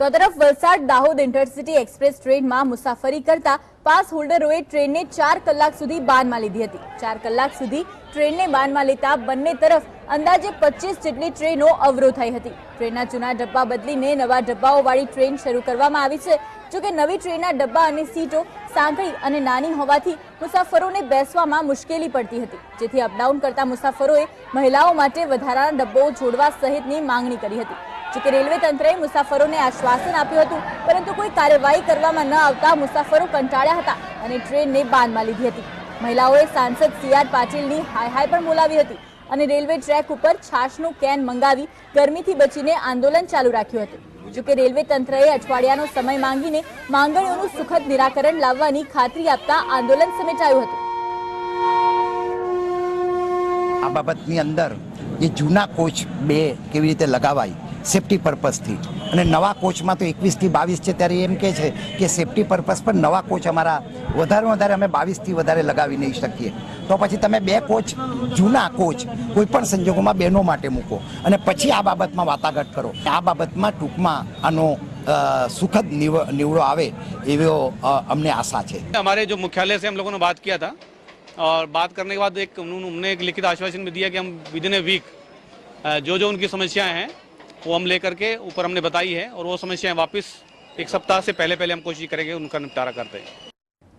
તો તરફ Valsad Dahod intercity express ટ્રેનમાં મુસાફરી કરતા પાસ હોલ્ડરોએ ટ્રેનને ચાર કલાક સુધી બાનમાં લીધી હતી. ચાર કલાક સુધી ટ્રેનને બાનમાં લેતા બંને તરફ અંદાજે પચીસ જેટલી ટ્રેનો અવરોધાઈ હતી. ટ્રેનના જૂના ડબ્બા બદલીને નવા ડબ્બાઓવાળી ટ્રેન શરૂ કરવામાં આવી છે. જોકે નવી ટ્રેનના ડબ્બા અને સીટો સાંકડી અને નાની હોવાથી મુસાફરોને બેસવામાં મુશ્કેલી પડતી હતી. જેથી અપડાઉન કરતા મુસાફરોએ મહિલાઓ માટે વધારાના ડબ્બો જોડવા સહિતની માંગણી કરી હતી. જોકે રેલવે તંત્રએ મુસાફરોને આશ્વાસન આપ્યું હતું, પરંતુ કોઈ કાર્યવાહી કરવામાં ન આવતા મુસાફરો કંટાળ્યા હતા અને ટ્રેનને બાનમાં લીધી હતી. મહિલાઓએ સાંસદ સી આર પાટીલની હાય હાય પણ બોલાવી હતી અને રેલવે ટ્રેક ઉપર છાશનું કેન મંગાવી ગરમીથી બચીને આંદોલન ચાલુ રાખ્યું હતું. જોકે રેલવે તંત્રએ અઠવાડિયાનો સમય માંગીને માંગણીઓનું સુખદ નિરાકરણ લાવવાની ખાતરી આપતા આંદોલન સમેટાયું હતું. આ બાબતની અંદર જે જૂના કોચ બે કેવી રીતે લગાવાય સેફટી પર્પઝથી અને નવા કોચમાં તો એકવીસથી બાવીસ છે ત્યારે એમ કે છે કે સેફટી પર્પઝ પર નવા કોચ અમારા વધારે વધારે અમે બાવીસથી વધારે લગાવી નહીં શકીએ તો પછી તમે બે કોચ જૂના કોચ કોઈ પણ સંજોગોમાં બહેનો માટે મૂકો અને પછી આ બાબતમાં વાટાઘાટ કરો આ બાબતમાં ટૂંકમાં આનો અ, સુખદ નિવ- નિવડો આવે એવો અ, અમને આશા છે हमारे जो मुख्यालय से हम लोगों ने बात किया था और बात करने के बाद एक उन्होंने हमने एक लिखित आश्वासन भी दिया कि हम विद इन ए वीक जो जो उनकी समस्याएं हैं वो हम लेकर के ऊपर हमने बताई है और वो समस्याएं वापस एक सप्ताह से पहले पहले हम कोशिश करेंगे उनका निपटारा करते हैं